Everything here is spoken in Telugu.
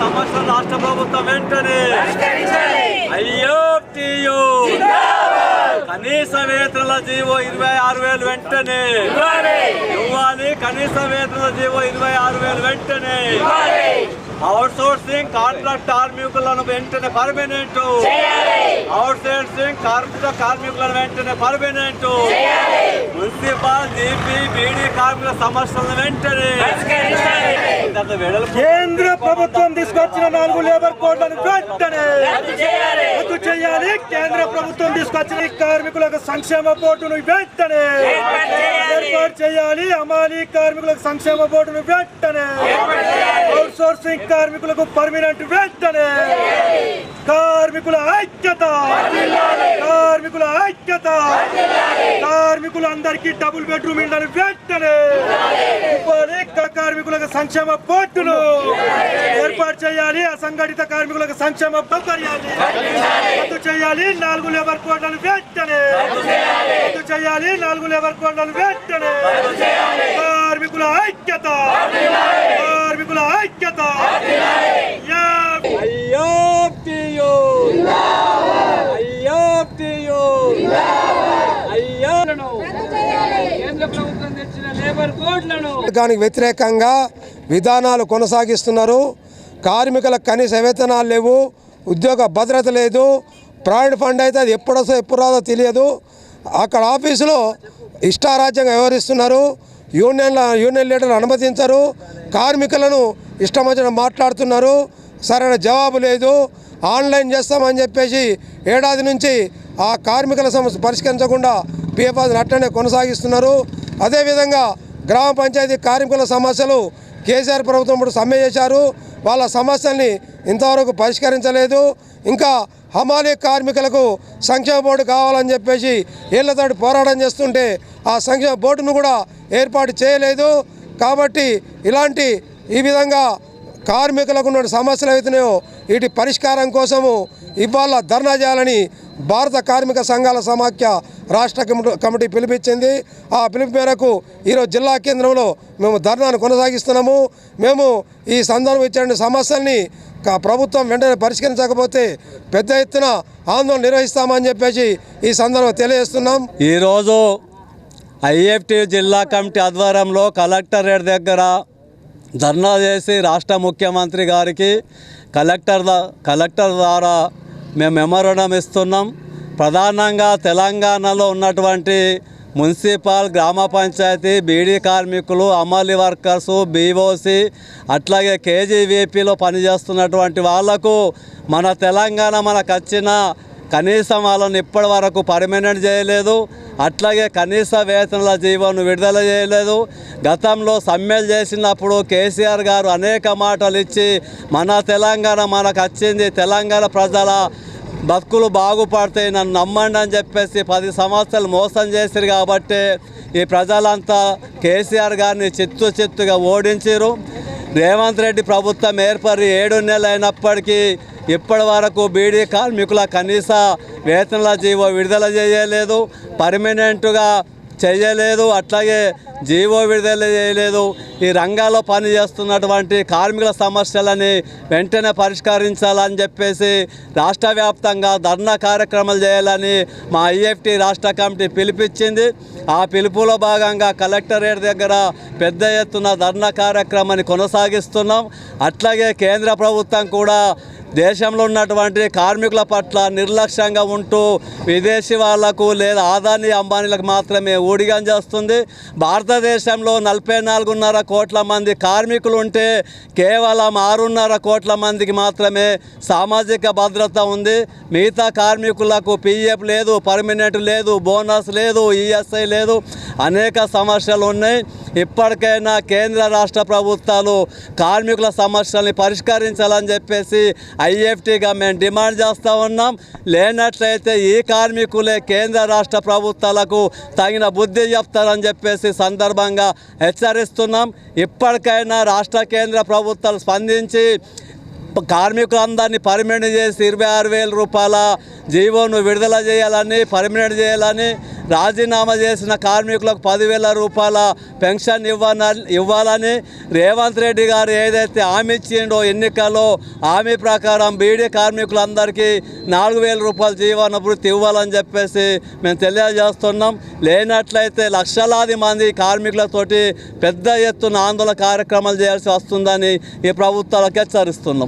సమస్యలు రాష్ట్ర ప్రభుత్వం వెంటనే. అయ్యో టీయు కనీస వేతనాల జీవో ఇరవై ఆరు వేలు వెంటనే. ఇవ్వాలి. కనీస వేతనాల జీవో ఇరవై ఆరు వేలు వెంటనే. అవుట్ సోర్సింగ్ కాంట్రాక్ట్ కార్మికులను వెంటనే పర్మనెంట్. అవుట్ సోర్సింగ్ కార్మిక కార్మికులను వెంటనే పర్మనెంట్. మున్సిపల్ జీపీ బీడీ కార్మికుల సమస్యలను వెంటనే కేంద్ర ప్రభుత్వం తీసుకొచ్చిన నాలుగు లేబర్ కోడ్లను వెంటనే రద్దు చేయాలి. కేంద్ర ప్రభుత్వం తీసుకొచ్చిన కార్మికులకు సంక్షేమ బోర్డును వెంటనే ఏర్పాటు చేయాలి. అమాలి కార్మికులకు సంక్షేమ బోర్డును వెంటనే అవుట్ సోర్సింగ్ కార్మికులకు పర్మినెంట్ వెంటనే కార్మికుల ఐక్యత ఐక్యత కార్మికులందరికీ డబుల్ బెడ్రూమ్ ఇళ్ళను వెంటనే ఇవ్వాలి కార్మికులకు సంక్షేమ బోర్డును ఏర్పాటు చేయాలి అసంఘటిత కార్మికులకు సంక్షేమ సౌకర్యాన్ని రద్దు చేయాలి నాలుగు లేబర్ కోడ్లను వెంటనే రద్దు చేయాలి నాలుగు లేబర్ కోడ్లను వెంటనే కార్మికుల ఐక్యత కార్మికుల ఐక్యత దానికి వ్యతిరేకంగా విధానాలు కొనసాగిస్తున్నారు. కార్మికుల కనీస వేతనాలు లేవు ఉద్యోగ భద్రత లేదు ప్రావిడెంట్ ఫండ్ అయితే అది ఎప్పుడొస్తో ఎప్పుడు రాదో తెలియదు. అక్కడ ఆఫీసులో ఇష్టారాజ్యంగా వ్యవహరిస్తున్నారు. యూనియన్ల యూనియన్ లీడర్లు అనుమతించరు. కార్మికులను ఇష్టం వచ్చిన మాట్లాడుతున్నారు. సరైన జవాబు లేదు. ఆన్లైన్ చేస్తామని చెప్పేసి ఏడాది నుంచి ఆ కార్మికుల సమస్య పరిష్కరించకుండా పిఎఫ్ఆర్ని అట్లనే కొనసాగిస్తున్నారు. అదేవిధంగా గ్రామ పంచాయతీ కార్మికుల సమస్యలు కేసీఆర్ ప్రభుత్వం ఇప్పుడు సమ్మె చేశారు. వాళ్ళ సమస్యల్ని ఇంతవరకు పరిష్కరించలేదు. ఇంకా హమాలీ కార్మికులకు సంక్షేమ బోర్డు కావాలని చెప్పేసి ఏళ్ళతోటి పోరాటం చేస్తుంటే ఆ సంక్షేమ బోర్డును కూడా ఏర్పాటు చేయలేదు. కాబట్టి ఇలాంటి ఈ విధంగా కార్మికులకు ఉన్న సమస్యలు అవుతున్నాయో వీటి పరిష్కారం కోసము ఇవాళ ధర్నా చేయాలని భారత కార్మిక సంఘాల సమాఖ్య రాష్ట్ర కమిటీ కమిటీ పిలిపించింది. ఆ పిలుపు మేరకు ఈరోజు జిల్లా కేంద్రంలో మేము ధర్నాను కొనసాగిస్తున్నాము. మేము ఈ సందర్భం ఇచ్చిన సమస్యల్ని ప్రభుత్వం వెంటనే పరిష్కరించకపోతే పెద్ద ఎత్తున ఆందోళన నిర్వహిస్తామని చెప్పేసి ఈ సందర్భం తెలియజేస్తున్నాం. ఈరోజు ఐఎఫ్టి జిల్లా కమిటీ ఆధ్వర్యంలో కలెక్టరేట్ దగ్గర ధర్నా చేసి రాష్ట్ర ముఖ్యమంత్రి గారికి కలెక్టర్ కలెక్టర్ ద్వారా మేము మెమోరండం ఇస్తున్నాం. ప్రధానంగా తెలంగాణలో ఉన్నటువంటి మున్సిపల్ గ్రామ పంచాయతీ బీడీ కార్మికులు అమలి వర్కర్స్ బీఓసి అట్లాగే కేజీవీపీలో పనిచేస్తున్నటువంటి వాళ్ళకు మన తెలంగాణ మనకు వచ్చిన కనీసం వాళ్ళని ఇప్పటి వరకు పర్మనెంట్ చేయలేదు. అట్లాగే కనీస వేతనాల జీవోను విడుదల చేయలేదు. గతంలో సమ్మెలు చేసినప్పుడు కేసీఆర్ గారు అనేక మాటలు ఇచ్చి మన తెలంగాణ మనకు వచ్చింది తెలంగాణ ప్రజల బతుకులు బాగుపడతాయి నన్ను నమ్మండి అని చెప్పేసి పది సంవత్సరాలు మోసం చేసిరు కాబట్టి ఈ ప్రజలంతా కేసీఆర్ గారిని చిత్తు చిత్తుగా ఓడించారు రేవంత్ రెడ్డి ప్రభుత్వం ఏర్పడి ఏడు నెలలు అయినప్పటికీ ఇప్పటి వరకు బీడీ కార్మికుల కనీస వేతనాల జీవో విడుదల చేయలేదు పర్మనెంట్గా చేయలేదు అట్లాగే జీవో విడుదల చేయలేదు. ఈ రంగాల్లో పనిచేస్తున్నటువంటి కార్మికుల సమస్యలని వెంటనే పరిష్కరించాలని చెప్పేసి రాష్ట్ర వ్యాప్తంగా ధర్నా కార్యక్రమాలు చేయాలని మా ఐఎఫ్టీ రాష్ట్ర కమిటీ పిలిపించింది. ఆ పిలుపులో భాగంగా కలెక్టరేట్ దగ్గర పెద్ద ఎత్తున ధర్నా కార్యక్రమాన్ని కొనసాగిస్తున్నాం. అట్లాగే కేంద్ర ప్రభుత్వం కూడా దేశంలో ఉన్నటువంటి కార్మికుల పట్ల నిర్లక్ష్యంగా ఉంటూ విదేశీ వాళ్ళకు లేదా ఆదాని అంబానీలకు మాత్రమే ఊడిగం చేస్తుంది. భారతదేశంలో నలభై నాలుగున్నర కోట్ల మంది కార్మికులు ఉంటే కేవలం ఆరున్నర కోట్ల మందికి మాత్రమే సామాజిక భద్రత ఉంది. మిగతా కార్మికులకు పిఎఫ్ లేదు పర్మనెంట్ లేదు బోనస్ లేదు ఈఎస్ఐ లేదు అనేక సమస్యలు ఉన్నాయి. ఇప్పటికైనా కేంద్ర రాష్ట్ర ప్రభుత్వాలు కార్మికుల సమస్యల్ని పరిష్కరించాలని చెప్పేసి ఐఎఫ్టీగా మేము డిమాండ్ చేస్తూ ఉన్నాం. లేనట్లయితే ఈ కార్మికులే కేంద్ర రాష్ట్ర ప్రభుత్వాలకు తగిన బుద్ధి చెప్తారని చెప్పేసి సందర్భంగా హెచ్చరిస్తున్నాం. ఇప్పటికైనా రాష్ట్ర కేంద్ర ప్రభుత్వాలు స్పందించి కార్మికులందరినీ పర్మినెంట్ చేసి ఇరవై ఆరు వేల రూపాయల జీవోను విడుదల చేయాలని పర్మినెంట్ చేయాలని రాజీనామా చేసిన కార్మికులకు పదివేల రూపాయల పెన్షన్ ఇవ్వాలని ఇవ్వాలని రేవంత్ రెడ్డి గారు ఏదైతే హామీ ఇచ్చిండో ఎన్నికల్లో హామీ ప్రకారం బీడీ కార్మికులందరికీ నాలుగు వేల రూపాయల జీవన వృత్తి ఇవ్వాలని చెప్పేసి మేము తెలియజేస్తున్నాం. లేనట్లయితే లక్షలాది మంది కార్మికులతోటి పెద్ద ఎత్తున ఆందోళన కార్యక్రమాలు చేయాల్సి వస్తుందని ఈ ప్రభుత్వాలకు హెచ్చరిస్తున్నాం.